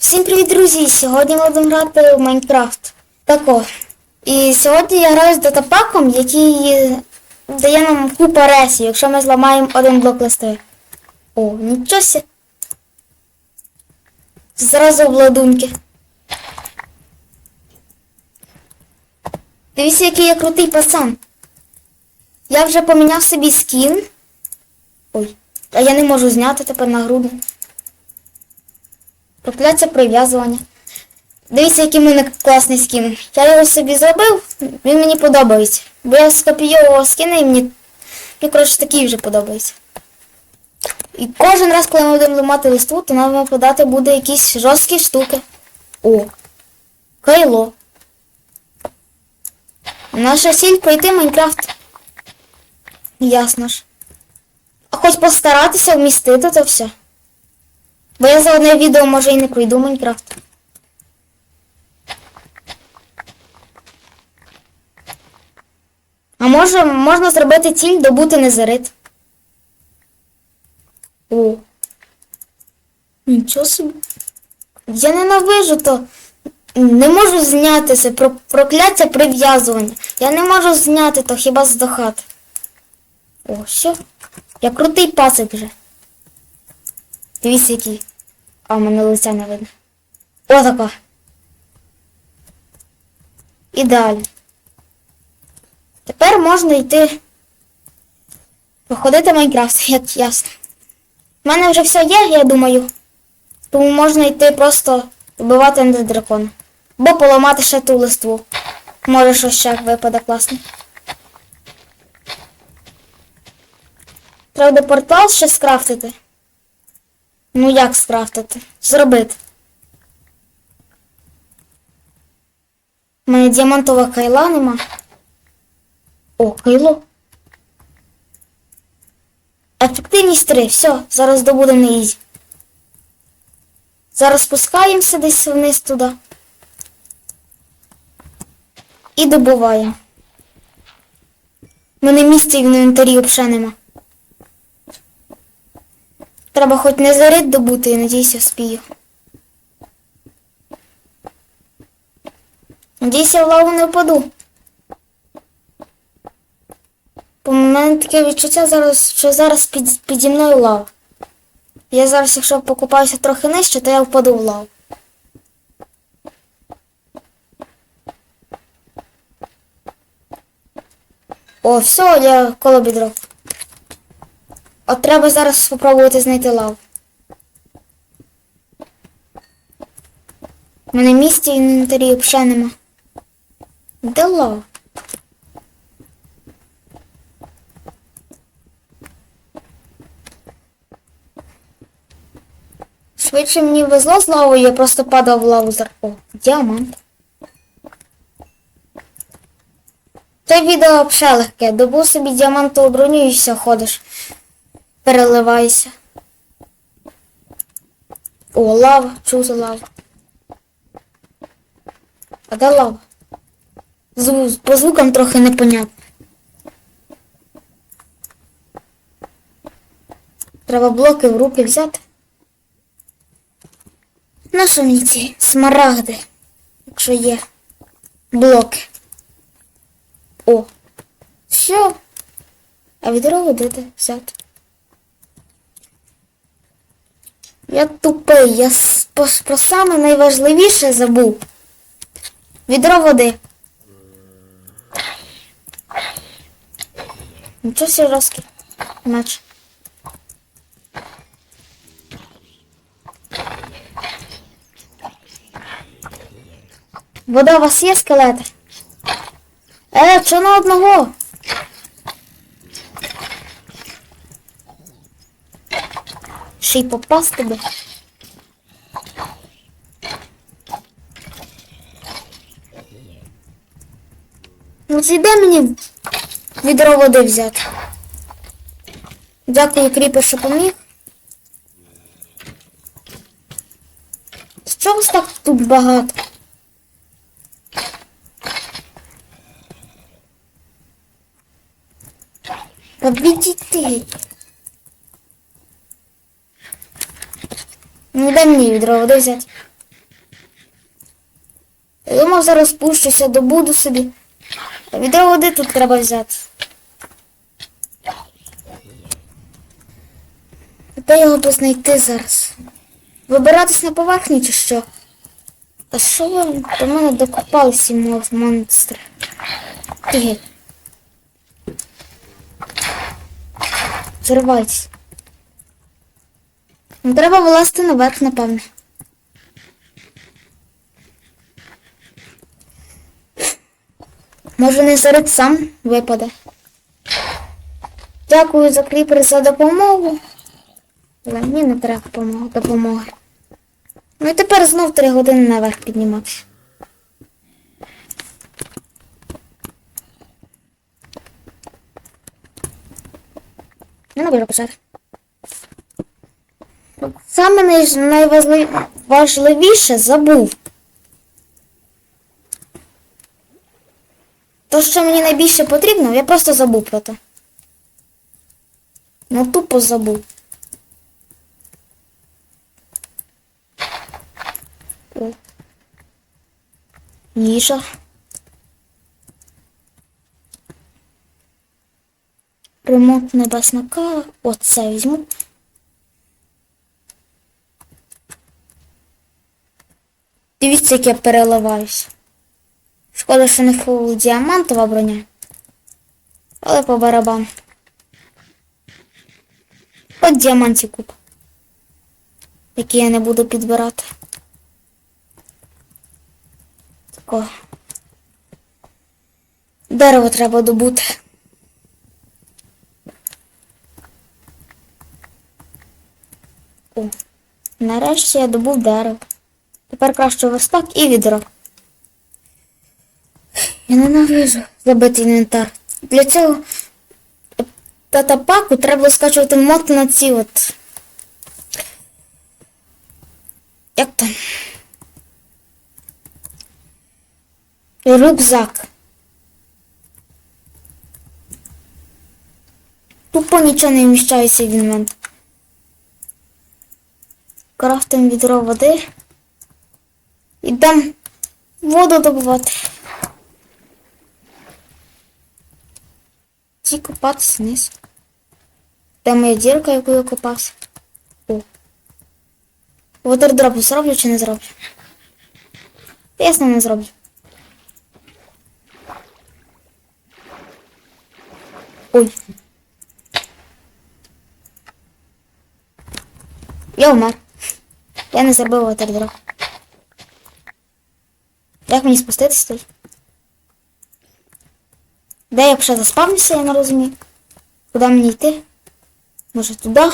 Всім привіт, друзі! Сьогодні ми будемо грати в Майнкрафт. Тако. І сьогодні я граю з датапаком, який дає нам купу ресів, якщо ми зламаємо один блок листи. О, нічого сі. Зразу обладунки. Дивіться, який я крутий пацан. Я вже поміняв собі скін. Ой, а я не можу зняти тепер на Прокляття прив'язування. Дивіться, який в мене класний скін. Я його собі зробив, він мені подобається. Бо я скопійовував скини і мені, мені коротше, такий вже подобається. І кожен раз, коли ми будемо ламати листву, то нам випадати буде якісь жорсткі штуки. О! Кайло. Наша ціль пройти Майнкрафт. Ясно ж. А хоч постаратися вмістити то все. Бо я за одне відео може і не пройду Майнкрафт. А може можна зробити ціль добути незарит. О. Нічого собі. Я ненавижу то. Не можу зняти це про прокляття прив'язування. Я не можу зняти то хіба здохати. О, що? Я крутий пасик вже. Дивіться який. А в мене лиця не видно. О, така. Ідеально. Тепер можна йти походити в Майнкрафт, як ясно. У мене вже все є, я думаю. Тому можна йти просто вбивати ендердракона. Бо поламати ще ту листву. Може щось ще випаде класно. Треба портал ще скрафтити. Ну як скрафтити? Зробити. У мене діамантова кайла нема. О, кайло. Ефективність 3. Все, зараз добудемо на. Зараз спускаємося десь вниз туди. І добуваємо. У мене місця в інвентарі взагалі нема. Треба хоч не зарит добути, і надіюся, спію. Надіюся, в лаву не впаду. Бо в мене таке відчуття зараз, що зараз під, піді мною лава. Я зараз, якщо покупаюся трохи нижче, то я впаду в лаву. О, все, я коло бідро. От треба зараз спробувати знайти лаву. У мене місця інвентарі взагалі нема. Де лава? Швидше мені везло з лавою, я просто падав в лаву з О, діамант. Це відео легке. Добув собі діамантову броню і все, ходиш. Переливайся. О, лава, чув за лаву. А де лава? Звук, по звукам трохи непонятно. Треба блоки в руки взяти. Ну що ці смарагди, якщо є блоки. О, все. А відро водити взяти. Я тупий, я с- про саме найважливіше забув. Відро води. Нічого сіровський. Наче. Вода у вас є скелети? Е, що на одного? Ще й попасти би. Ну зійде мені відро води взяти. Дякую, Кріпер, що поміг. Чого ж так тут багато? Та відійти. Ну дай мені відро води взяти. Я думав, зараз спущуся, добуду собі. А відро води тут треба взяти. Де його би знайти зараз? Вибиратись на поверхню чи що? Та що ви до мене докопалися, монстри? Ти. Зривайтесь. Ну, треба вилазити наверх, напевне. Може не зарит сам випаде. Дякую за кріпер за допомогу. Але мені не треба допомоги. Ну і тепер знов три години наверх підніматися. Я наберу писати. Саме най- найважливіше забув. То, що мені найбільше потрібно, я просто забув про це. Ну тупо забув. О. Їжа. Ремонт небесна кара. Оце візьму. Дивіться, як я переливаюсь. Шкода, що не фул діамантова броня. Але по барабану. От діамантів куп. Які я не буду підбирати. Тако. Дерево треба добути. О, нарешті я добув дерево. Тепер краще верстак і відро. Я ненавижу забити інвентар. Для цього татапаку треба скачувати мод на ці от. Як там? Рюкзак. Тупо нічого не вміщається в інвент. Крафтим відро води. Ідемо воду добувати. Ті копатися вниз. Де моя дірка, яку я копався? О. Водордроп зроблю чи не зроблю? Ясно, не зроблю. Ой. Я умер. Я не зробив вотердроп. Як мені спуститися тут? Де я вже заспавнився, я не розумію. Куди мені йти? Може туди?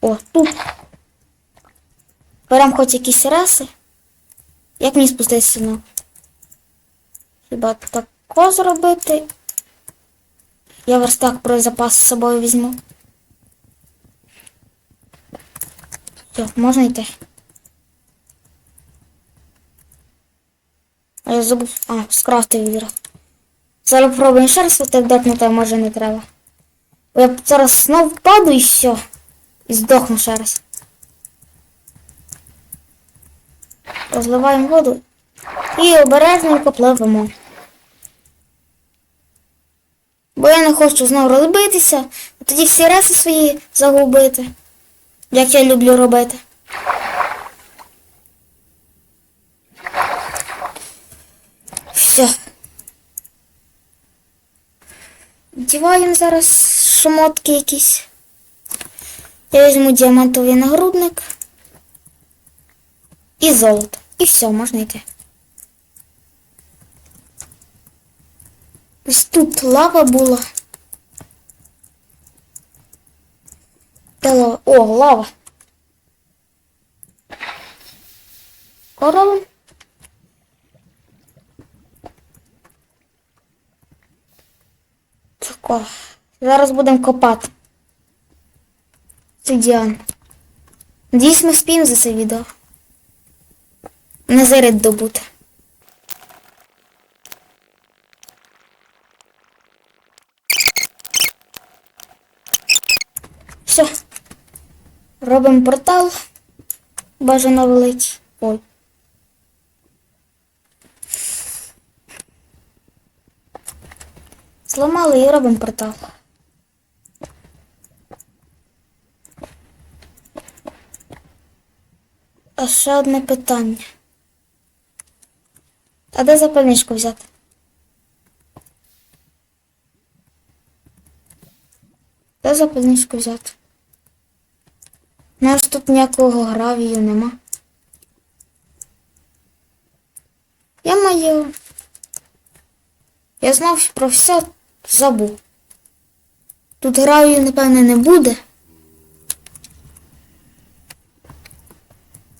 О, тут. Беремо хоч якісь реси. Як мені спуститися ну? Хіба тако зробити? Я верстак про запас з собою візьму. Все, можна йти. А я забув. А, скрафтив відро. Зараз пробуємо ще раз витягнути, а може не треба. Бо я зараз знов впаду і все. І здохну ще раз. Розливаємо воду і обережненько пливемо. Бо я не хочу знову розбитися, а тоді всі реси свої загубити. Як я люблю робити. Все. Вдіваємо зараз шмотки якісь. Я візьму діамантовий нагрудник. І золото. І все, можна йти. Ось тут лава була. Де лава? О, лава. Корова. Тако. Зараз будемо копати. Це. Надіюсь, ми спіємо за це відео. Не заряд добути. Все. Робимо портал. Бажано великий. Ой. Зламали і робимо портал. А ще одне питання. А де запальничку взяти? Де запальничку взяти? У нас тут ніякого гравію нема. Я маю. Я знав про все, забув. Тут гравію, напевне, не буде.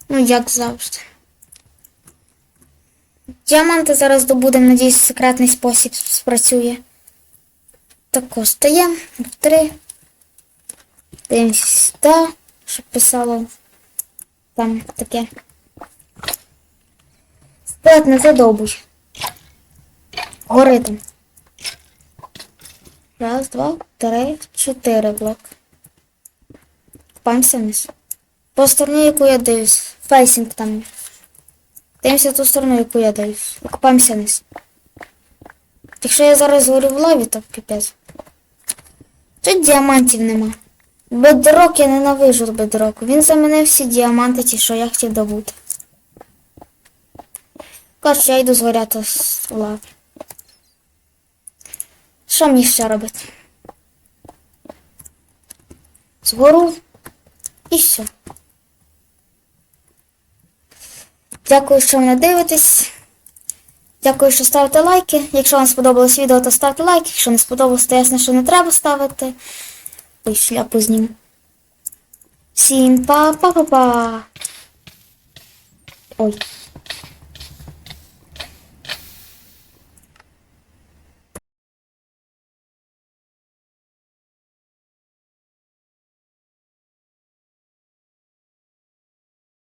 Ну, як завжди. Діаманти зараз добудемо, надіюсь, секретний спосіб спрацює. Тако, стаємо три. Дивимося сюди, щоб писало там таке. Вперед, не задовбуй. Гори там. Раз, два, три, чотири блок. Купаємося вниз. По стороні, яку я дивлюсь. Фейсинг там. Дивимося ту сторону, яку я дивлюсь. Купаємося вниз. Якщо я зараз горю в лаві, то піпець. Тут діамантів нема. Бедрок я ненавижу бедроку. Він замінив всі діаманти, ті, що я хотів добути. Коротше, я йду згоряти з лави. Що мені ще робити? Згору і все. Дякую, що мене дивитесь. Дякую, що ставите лайки. Якщо вам сподобалось відео, то ставте лайк. Якщо не сподобалось, то ясно, що не треба ставити. Ой, шляпу зніму. Всім па-па-па-па. Ой.